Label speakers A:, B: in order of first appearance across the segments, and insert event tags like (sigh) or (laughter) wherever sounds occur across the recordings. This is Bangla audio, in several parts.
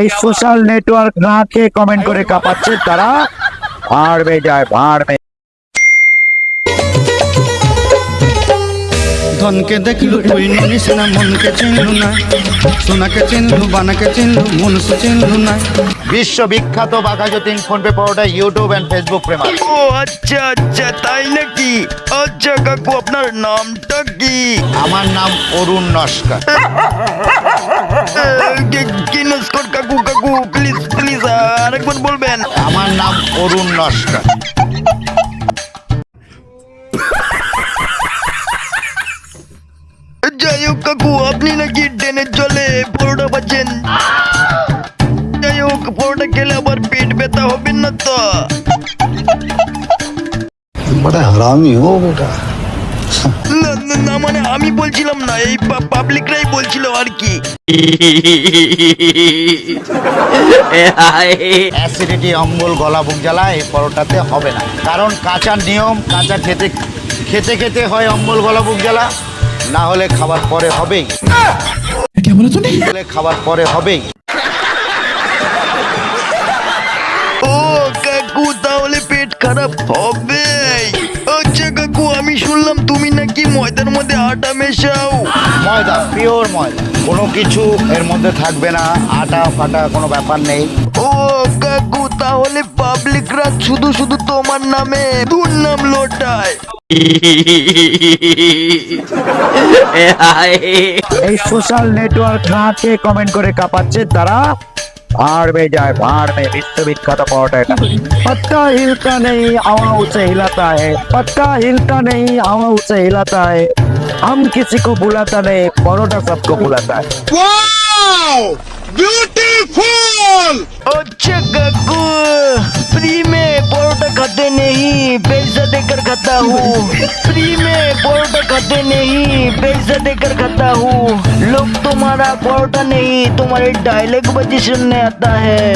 A: এই সোশ্যাল নেটওয়ার্ক না খেয়ে কমেন্ট করে কাঁপাচ্ছে তারা। ভাড়বে যায় ভাড়বে।
B: ধনকে দেখলু তুই ননিস না মনকে চিনলু না। সোনাকে চিনলু বানাকে চিনলু মনুষ্য চিনলু না।
C: বিশ্ববিখ্যাত বাঘা যতীন ফোন পে পাওয়াটা ইউটিউব এন্ড ফেসবুক প্রেমার।
D: ও আচ্ছা আচ্ছা তাই নাকি? আচ্ছা কাকু আপনার নামটা কি?
C: আমার নাম অরুণ নস্কর। (laughs)
D: আহ, কি- কি নস্কর কাকু কাকু প্লিজ প্লিজ আরেকবার বলবেন
C: আমার নাম অরুণ নস্কর
D: যাই হোক কাকু আপনি নাকি ট্রেনের জলে পরোটা পাচ্ছেন যাই হোক পরোটা খেলে আবার পেট ব্যথা হবে না তো
E: बड़ा हरामी हो बेटा
D: না মানে আমি বলছিলাম না এই পাবলিকরাই বলছিল আর কি।
C: অ্যাসিডিটি অম্বল গলা বুক জ্বালা এই পরোটাতে হবে না। কারণ কাঁচার নিয়ম কাঁচা খেতে খেতে খেতে হয় অম্বল গলা বুক জ্বালা। না হলে খাবার পরে হবেই। হলে খাবার পরে হবেই।
D: ও কাকু তাহলে পেট খারাপ হবে শুনলাম তুমি নাকি ময়দার মধ্যে আটা মেশাও।
C: ময়দা পিওর ময়দা। কোনো কিছু এর মধ্যে থাকবে না আটা ফাটা কোনো ব্যাপার নেই।
D: ও কাকু তাহলে পাবলিকরা শুধু শুধু তোমার নামে দুর্নাম লোটায়। (laughs)
A: এই সোশ্যাল নেটওয়ার্ক না খেয়ে কমেন্ট করে কাঁপাচ্ছে? তারা फाड़ में जाए फाड़ में विश्वविख्यात पॉट है पत्ता हिलता नहीं हवा उसे हिलाता है। पत्ता हिलता नहीं हवा उसे हिलाता है। हम किसी को बुलाता नहीं परोटा सबको बुलाता है।
D: ब्यूटीफुल अच्छा गग्गू फ्री में परोटा खाते नहीं। खाता हूँ फ्री में परोठा खाते नहीं पैसा देकर खाता हूँ लोग तुम्हारा परोठा नहीं तुम्हारे डायलॉग बजी सुनने आता है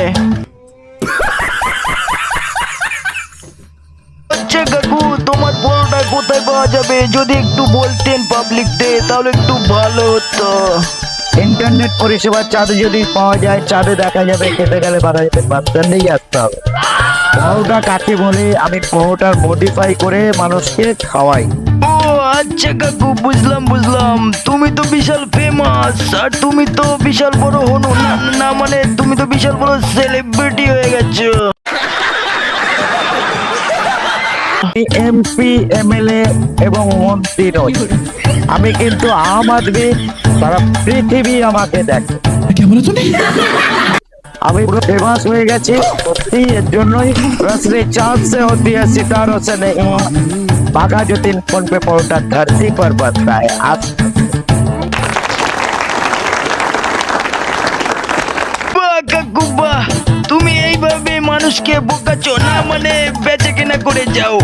D: আচ্ছা কাকু তোমার পরোটা কোথায় পাওয়া যাবে যদি একটু বলতেন পাবলিক ডে তাহলে একটু ভালো হতো
A: ইন্টারনেট পরিষেবার চাঁদে যদি পাওয়া যায় চাঁদে দেখা যাবে খেতে গেলে বাধা যেতে বাচ্চা নেই আসতে হবে পরোটা কাকে বলে? আমি পরোটার মডিফাই করে মানুষকে খাওয়াই।
D: ও আচ্ছা কাকু বুঝলাম বুঝলাম। তুমি তো বিশাল ফেমাস আর তুমি তো বিশাল বড় হনু। না না মানে তুমি তো বিশাল বড় সেলিব্রিটি হয়ে গেছো।
A: আমি এমপি এমএলএ এবং মন্ত্রী নই। আমি কিন্তু আম আদমি সারা পৃথিবী আমাকে দেখে। আমি পুরো ফেমাস হয়ে গেছি। সত্যি এর জন্যই রসলে चांद से होती है सितारों से नहीं बागा जो तीन फोन पे परोटा धरती पर बनता है आप
D: বাহ কাকু বাহ তুমি এইভাবে মানুষকে বোকাচ্ছ না মানে বেচে কেনা করে যাও